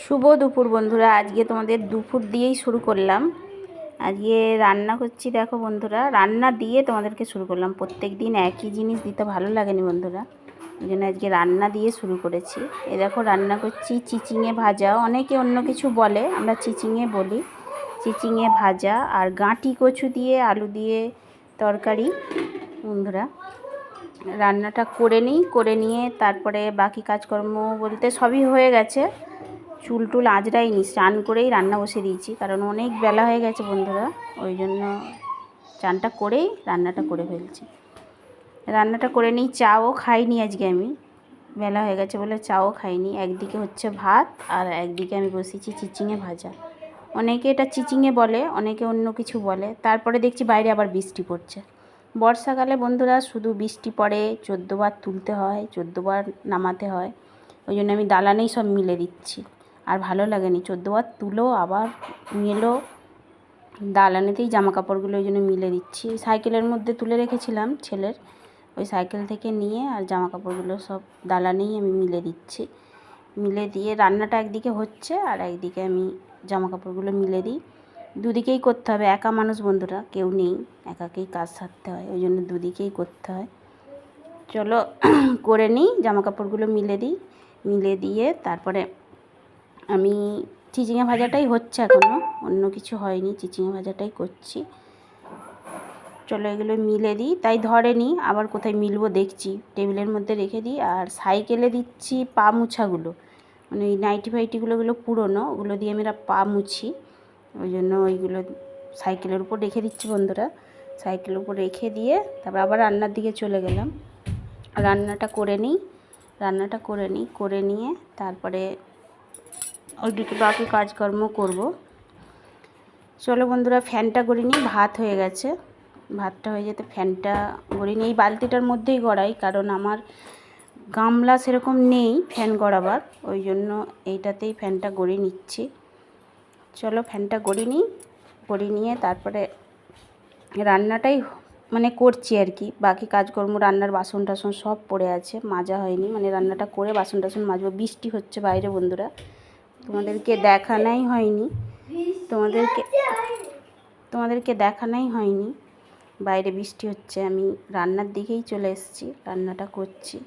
শুভ দুপুর বন্ধুরা। আজকে তোমাদের দুপুর দিয়েই শুরু করলাম। আজকে রান্না করছি, দেখো বন্ধুরা। রান্না দিয়ে তোমাদেরকে শুরু করলাম। প্রত্যেক দিন একই জিনিস দিতে ভালো লাগেনি বন্ধুরা। ওই জন্য আজকে রান্না দিয়ে শুরু করেছি। এ দেখো, রান্না করছি চিচিঙে ভাজা। অনেকে অন্য কিছু বলে, আমরা চিচিঙে বলি। চিচিঙে ভাজা আর গাঁটি কচু দিয়ে আলু দিয়ে তরকারি, বন্ধুরা। রান্নাটা করে নিই, করে নিয়ে তারপরে বাকি কাজকর্ম বলতে সবই হয়ে গেছে। চুল টুল আঁচড়াইনি, স্নান করেই রান্না বসে দিয়েছি, কারণ অনেক বেলা হয়ে গেছে বন্ধুরা, ওই জন্য চানটা করেই রান্নাটা করে ফেলছি। রান্নাটা করে নিই, চাও খাইনি আজকে আমি, বেলা হয়ে গেছে বলে চাও খাইনি, একদিকে হচ্ছে ভাত আর একদিকে আমি বসেছি চিচিঙে ভাজা। অনেকে এটা চিচিঙে বলে, অনেকে অন্য কিছু বলে, তারপরে দেখছি বাইরে আবার বৃষ্টি পড়ছে। বর্ষাকালে বন্ধুরা শুধু বৃষ্টি পড়ে, চোদ্দোবার তুলতে হয়, চোদ্দোবার নামাতে হয়, ওই জন্য আমি দালানেই সব মিলে দিচ্ছি। আর ভালো লাগেনি। চোদ্দোবার তুলো, আবার মেলো। দালানেতেই জামা কাপড়গুলো ওই জন্য মিলে দিচ্ছি। সাইকেলের মধ্যে তুলে রেখেছিলাম ছেলের। ওই সাইকেল থেকে নিয়ে আর জামা কাপড়গুলো সব দালানেই আমি মিলে দিচ্ছি। মিলে দিয়ে রান্নাটা একদিকে হচ্ছে আর একদিকে আমি জামা কাপড়গুলো মিলে দিই। দুদিকেই করতে হবে। একা মানুষ বন্ধুরা, কেউ নেই। একাকেই কাজ সারতে হয়। ওই জন্য দুদিকেই করতে হয়। চলো, করে নিই। জামা কাপড়গুলো মিলে দিই। মিলে দিয়ে তারপরে আমি চিচিঙে ভাজাটাই হচ্ছে এখনও অন্য কিছু হয়নি, চিচিঙে ভাজাটাই করছি। চলো এগুলো মিলে দিই, তাই ধরেনি আবার কোথায় মিলবো দেখছি। টেবিলের মধ্যে রেখে দিই, আর সাইকেলে দিচ্ছি পা মুছাগুলো। মানে ওই নাইটি ফাইটিগুলো ওগুলো পুরোনো, ওগুলো দিয়ে আমরা পা মুছি। ওই জন্য ওইগুলো সাইকেলের উপর রেখে দিচ্ছি বন্ধুরা। সাইকেলের উপর রেখে দিয়ে তারপর আবার রান্নার দিকে চলে গেলাম। রান্নাটা করে নিই, রান্নাটা করে নিই, করে নিয়ে তারপরে ওইদিকে বাকি কাজকর্ম করব। চলো বন্ধুরা, ফ্যানটা করে নিই, ভাত হয়ে গেছে। ভাতটা হয়ে যেতে ফ্যানটা গড়ি নিই। এই বালতিটার মধ্যেই গড়াই, কারণ আমার গামলা সেরকম নেই ফ্যান গড়াবার, ওই জন্য এইটাতেই ফ্যানটা গড়িয়ে নিচ্ছি। চলো ফ্যানটা গড়ি নিই গড়ি নিয়ে তারপরে রান্নাটাই মানে করছি আর কি। বাকি কাজকর্ম, রান্নার বাসন টাসন সব পড়ে আছে, মাজা হয়নি। মানে রান্নাটা করে বাসন টাসন মাজবো। বৃষ্টি হচ্ছে বাইরে বন্ধুরা। তোমাদেরকে দেখানাই হয়নি। তোমাদেরকে তোমাদেরকে দেখানাই হয়নি। বাইরে বৃষ্টি হচ্ছে, আমি রান্নার দিকেই চলে এসেছি, রান্নাটা করছি।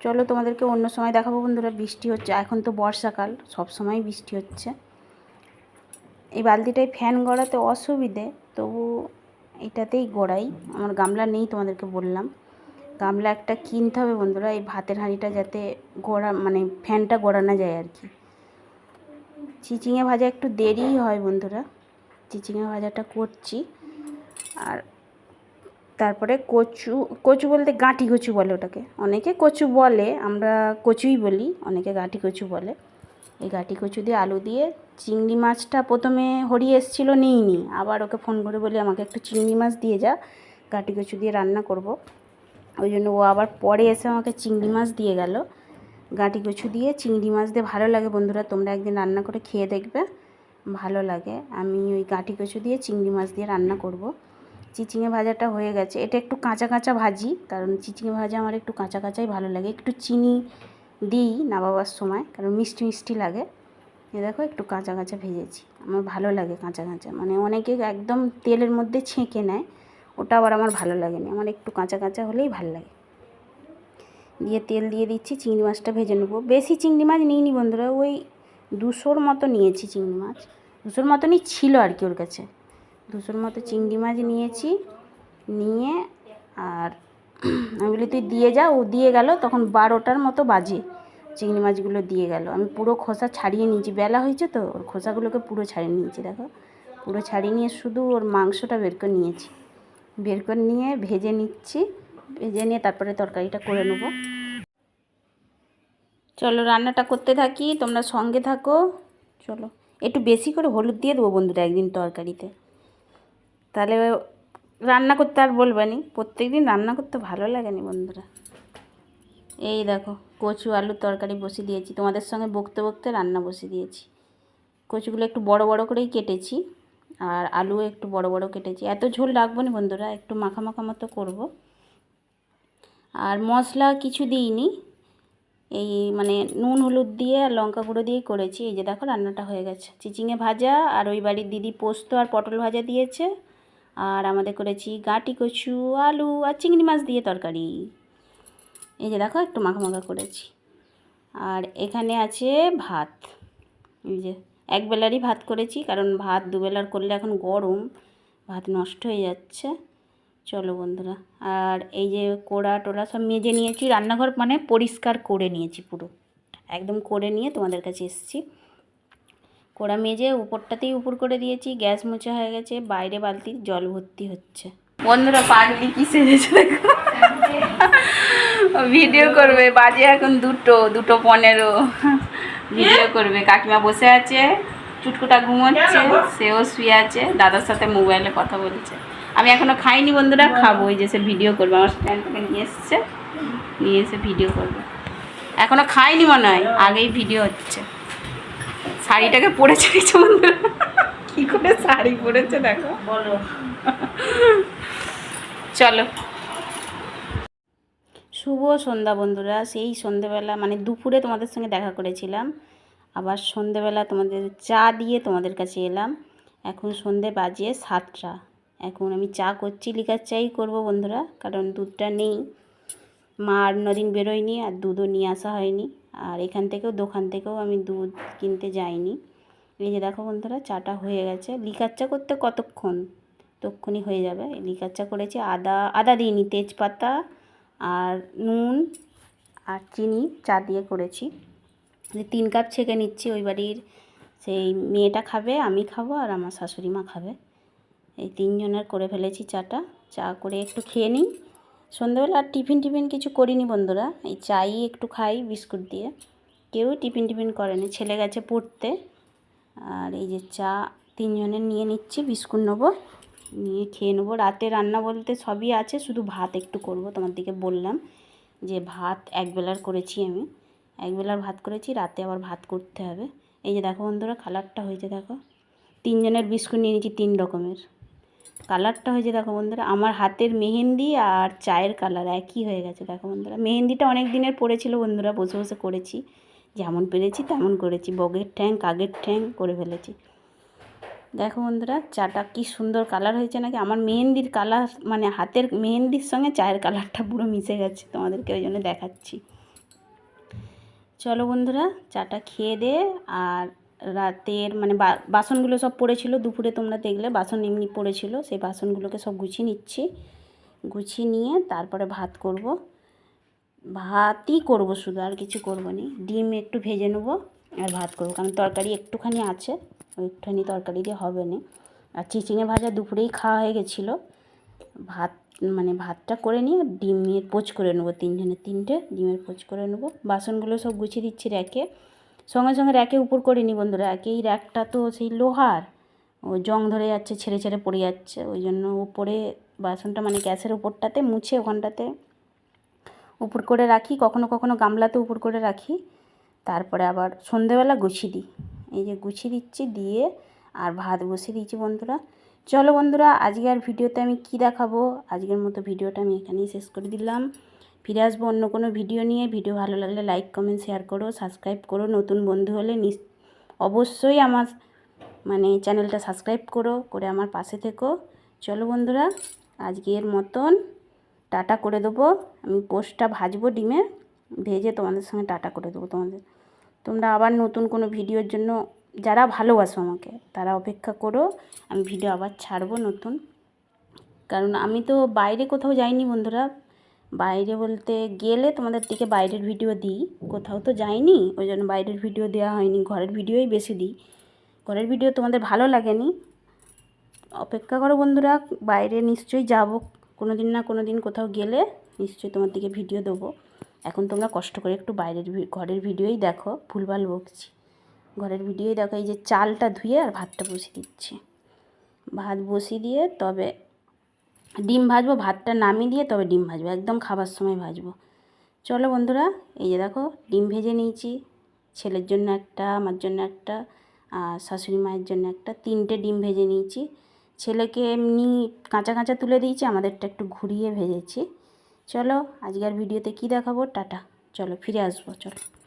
চলো তোমাদেরকে অন্য সময় দেখাবো বন্ধুরা, বৃষ্টি হচ্ছে, এখন তো বর্ষাকাল, সব সময় বৃষ্টি হচ্ছে। এই বালতিটায় ফ্যান গড়াতে অসুবিধে, তবু এটাতেই গড়াই, আমার গামলা নেই তোমাদেরকে বললাম। গামলা একটা কিনতে হবে বন্ধুরা, এই ভাতের হাঁড়িটা যাতে গড়া মানে ফ্যানটা গড়ানো যায় আর কি। চিচিঙে ভাজা একটু দেরিই হয় বন্ধুরা। চিচিঙে ভাজাটা করছি। আর তারপরে কচু কচু বলতে গাঁটি কচু বলে ওটাকে। অনেকে কচু বলে, আমরা কচুই বলি, অনেকে গাঁটি কচু বলে। এই গাঁটি কচু দিয়ে আলু দিয়ে চিংড়ি মাছটা প্রথমে হরিয়ে এসেছিল, নিইনি। আবার ওকে ফোন করে বলি, আমাকে একটু চিংড়ি মাছ দিয়ে যা, গাঁটি কচু দিয়ে রান্না করব। ওই জন্য ও আবার পরে এসে আমাকে চিংড়ি মাছ দিয়ে গেল। গাঁটি কচু দিয়ে চিংড়ি মাছ দিয়ে ভালো লাগে বন্ধুরা, তোমরা একদিন রান্না করে খেয়ে দেখবে, ভালো লাগে। আমি ওই গাঁটি কচু দিয়ে চিংড়ি মাছ দিয়ে রান্না করব। চিচিঙে ভাজাটা হয়ে গেছে। এটা একটু কাঁচা কাঁচা ভাজি, কারণ চিচিঙে ভাজা আমার একটু কাঁচা কাঁচাই ভালো লাগে। একটু চিনি দিই নামাবার সময়, কারণ মিষ্টি মিষ্টি লাগে। এ দেখো একটু কাঁচা কাঁচা ভেজেছি। আমার ভালো লাগে কাঁচা কাঁচা। মানে অনেকে একদম তেলের মধ্যে ছেঁকে নেয়, ওটা আবার আমার ভালো লাগে না আমার একটু কাঁচা কাঁচা হলেই ভালো লাগে। দিয়ে তেল দিয়ে দিচ্ছি, চিংড়ি মাছটা ভেজে নেব। বেশি চিংড়ি মাছ নিইনি বন্ধুরা, ওই দুশোর মতো নিয়েছি চিংড়ি মাছ। দুশোর মতনই ছিল আর কি ওর কাছে। দুশোর মতো চিংড়ি মাছ নিয়েছি, নিয়ে আর আমি বলি, তুই দিয়ে যা। ও দিয়ে গেল, তখন বারোটার মতো বাজে চিংড়ি মাছগুলো দিয়ে গেল। আমি পুরো খোসা ছাড়িয়ে নিয়েছি। বেলা হয়েছে তো, ওর খোসাগুলোকে পুরো ছাড়িয়ে নিয়েছি, দেখো। পুরো ছাড়িয়ে নিয়ে শুধু ওর মাংসটা বের করে নিয়েছি। বের করে নিয়ে ভেজে নিচ্ছি। ভেজে নিয়ে তারপরে তরকারিটা করে নেব। চলো রান্নাটা করতে থাকি, তোমরা সঙ্গে থাকো। চলো, একটু বেশি করে হলুদ দিয়ে দেবো বন্ধুরা একদিন তরকারিতে। তাহলে রান্না করতে আর বলবানি প্রত্যেক দিন রান্না করতে ভালো লাগেনি বন্ধুরা। এই দেখো, কচু আলুর তরকারি বসিয়ে দিয়েছি, তোমাদের সঙ্গে বকতে বকতে রান্না বসিয়ে দিয়েছি। কচুগুলো একটু বড় বড় করেই কেটেছি, আর আলু একটু বড় বড় কেটেছি। এত ঝোল রাখব না বন্ধুরা, একটু মাখা মাখা মতো করব। আর মশলা কিছু দিইনি। এই মানে নুন, হলুদ দিয়ে আর লঙ্কা গুঁড়ো দিয়েই করেছি। এই যে দেখো রান্নাটা হয়ে গেছে। চিচিঙে ভাজা আর ওই বাড়ির দিদি পোস্ত আর পটল ভাজা দিয়েছে। আর আমাদের করেছি গাঁটি কচু, আলু আর চিংড়ি মাছ দিয়ে তরকারি। এই যে দেখো একটু মাখা মাখা করেছি। আর এখানে আছে ভাত। এই যে এক বেলারই ভাত করেছি, কারণ ভাত দুবেলার করলে এখন গরম। ভাত নষ্ট হয়ে যাচ্ছে। চলো বন্ধুরা। আর এই যে কোড়া টোড়া সব মেজে নিয়েছি, রান্নাঘর মানে পরিষ্কার করে নিয়েছি পুরো। একদম করে নিয়ে তোমাদের কাছে এসেছি। কোড়া মেজে উপরটাতেই উপর করে দিয়েছি, গ্যাস মোছা হয়ে গেছে, বাইরে বালতি জল ভর্তি হচ্ছে। বন্ধুরা, পাগলি কি সেজেছে দেখো। ভিডিও করবে, বাজে এখন দুটো দুটো পনেরো। ভিডিও করবে, কাকিমা বসে আছে, চুটকুটা ঘুমোচ্ছে, সেও শুয়ে আছে, দাদার সাথে মোবাইলে কথা বলছে। আমি এখনও খাইনি বন্ধুরা খাব। ওই যে সে ভিডিও করবে আমার স্ট্যান্ড থেকে নিয়ে এসছে। নিয়ে এসে ভিডিও করবে। এখনও খাইনি মনে হয় আগেই ভিডিও হচ্ছে। শাড়িটাকে পরেছে কিছু বন্ধুরা। কি করে শাড়ি পরেছে দেখো। বলো। চলো। শুভ সন্ধ্যা বন্ধুরা সেই সন্ধেবেলা মানে দুপুরে তোমাদের সঙ্গে দেখা করেছিলাম। আবার সন্ধেবেলা তোমাদের চা দিয়ে তোমাদের কাছে এলাম। এখন সন্ধে বাজে সাতটা। এখন আমি চা করছি, লিকার চাই করব বন্ধুরা, কারণ দুধটা নেই। মা আর নদিন বেরোয়নি আর দুধও নিয়ে আসা হয়নি। আর এখান থেকেও, দোকান থেকেও আমি দুধ কিনতে যাইনি। এই যে দেখো বন্ধুরা, চাটা হয়ে গেছে। লিকার চা করতে কতক্ষণ? তক্ষুনি হয়ে যাবে। লিকার চা করেছি আদা আদা দিইনি, তেজপাতা আর নুন আর চিনি চা দিয়ে করেছি। তিন কাপ ছেঁকে নিচ্ছি, ওই বাড়ির সেই মেয়েটা খাবে, আমি খাব আর আমার শাশুড়ি মা খাবে। এই তিনজনের করে ফেলেছি চাটা। চা করে একটু খেয়ে নিই। সন্ধ্যেবেলা আর টিফিন টিফিন কিছু করিনি বন্ধুরা। এই চাই একটু খাই বিস্কুট দিয়ে। কেউ টিফিন টিফিন করেনি। ছেলে গেছে পড়তে। আর এই যে চা তিনজনের নিয়ে নিচ্ছি, বিস্কুট নেব, নিয়ে খেয়ে নেব। রাতে রান্না বলতে সবই আছে, শুধু ভাত একটু করব। তোমার দিকে বললাম যে ভাত একবেলার করেছি আমি। একবেলার ভাত করেছি, রাতে আবার ভাত করতে হবে। এই যে দেখো বন্ধুরা কালারটা হয়েছে দেখো। তিনজনের বিস্কুট নিয়ে নিয়েছি, তিন রকমের। কালারটা হয়েছে দেখো বন্ধুরা, আমার হাতের মেহেন্দি আর চায়ের কালার একই হয়ে গেছে দেখো বন্ধুরা। মেহেন্দিটা অনেক দিনের পড়েছিল বন্ধুরা, বসে বসে করেছি। যেমন পেরেছি তেমন করেছি, বগের ঠ্যাং, কাগের ঠ্যাং করে ফেলেছি। দেখো বন্ধুরা, চাটা কি সুন্দর কালার হয়েছে নাকি? আমার মেহেন্দির কালার মানে হাতের মেহেন্দির সঙ্গে চায়ের কালারটা পুরো মিশে গেছে, তোমাদেরকে ওই জন্য দেখাচ্ছি। চলো বন্ধুরা, চাটা খেয়ে দে আর রাতের মানে বাসনগুলো সব পড়েছিল, দুপুরে তোমরা দেখলে বাসন এমনি পড়েছিল, সেই বাসনগুলোকে সব গুছিয়ে নিচ্ছি। গুছিয়ে নিয়ে তারপরে ভাত করব। ভাতই করব শুধু, আর কিছু করব নি। ডিম একটু ভেজে নেব আর ভাত করব, কারণ তরকারি একটুখানি আছে, একটুখানি তরকারি দিয়ে হবে না। আর চিচিঙে ভাজা দুপুরেই খাওয়া হয়ে গেছিল। ভাত মানে ভাতটা করে নিয়ে ডিমের পোচ করে নেব তিনজনের তিনটে, ডিমের পোচ করে নেব। বাসনগুলো সব গুছিয়ে দিচ্ছি র্যাকে। সঙ্গে সঙ্গে র্যাকে উপর করে নি বন্ধুরা। এই র্যাকটা তো সেই লোহার। ও জং ধরে যাচ্ছে, ছেড়ে ছেড়ে পড়ে যাচ্ছে। ওই জন্য উপরে বাসনটা মানে গ্যাসের উপরটাতে মুছে ওখানটাতে উপর করে রাখি। কখনো কখনো গামলাতে উপর করে রাখি। তারপরে আবার সন্ধেবেলা গুছিয়ে দিই। এই যে গুছিয়ে দিচ্ছি, দিয়ে আর ভাত বসিয়ে দিয়েছি বন্ধুরা। চলো বন্ধুরা আজকে আর ভিডিওতে আমি কি দেখাবো? আজকের মতো ভিডিওটা আমি এখানেই শেষ করে দিলাম। ফিরে আসব অন্য কোনো ভিডিও নিয়ে। ভিডিও ভালো লাগলে লাইক কমেন্ট শেয়ার করো সাবস্ক্রাইব করো। নতুন বন্ধু হলে নিস, অবশ্যই আমার মানে চ্যানেলটা সাবস্ক্রাইব করো, করে আমার পাশে থেকো। চলো বন্ধুরা, আজকের মতন টাটা করে দেবো। আমি পোস্টটা ভাজবো ডিমে, ভেজে তোমাদের সঙ্গে টাটা করে দেবো তোমাদের। তোমরা আবার নতুন কোনো ভিডিওর জন্য যারা ভালোবাসো আমাকে, তারা অপেক্ষা করো। আমি ভিডিও আবার ছাড়বো নতুন। কারণ আমি তো বাইরে কোথাও যাইনি বন্ধুরা। বাইরে বলতে গেলে তোমাদের দিকে বাইরের ভিডিও দিই। কোথাও তো যাইনি, ওই জন্য বাইরের ভিডিও দেওয়া হয়নি, ঘরের ভিডিওই বেশি দিই। ঘরের ভিডিও তোমাদের ভালো লাগেনি? অপেক্ষা করো বন্ধুরা, বাইরে নিশ্চয়ই যাব। কোনো দিন না কোনো দিন কোথাও গেলে নিশ্চয়ই তোমার দিকে ভিডিও দেবো। এখন তোমরা কষ্ট করে একটু বাইরের ঘরের ভিডিওই দেখো, ভুলভাল বকছি। ঘরের ভিডিওই দেখো, এই যে চালটা ধুয়ে আর ভাতটা বসিয়ে দিচ্ছি। ভাত বসিয়ে দিয়ে তবে ডিম ভাজবো, ভাতটা নামিয়ে দিয়ে তবে ডিম ভাজবো, একদম খাবার সময় ভাজবো। চলো বন্ধুরা, এই যে দেখো, ডিম ভেজে নিয়েছি, ছেলের জন্য একটা, আমার জন্য একটা, আর শাশুড়ি মায়ের জন্য একটা, তিনটে ডিম ভেজে নিয়েছি। ছেলেকে এমনি কাঁচা কাঁচা তুলে দিয়েছি, আমাদেরটা একটু ঘুরিয়ে ভেজেছি। চলো, আজকের ভিডিওতে কি দেখাবো? টাটা। চলো, ফিরে আসব, চলো।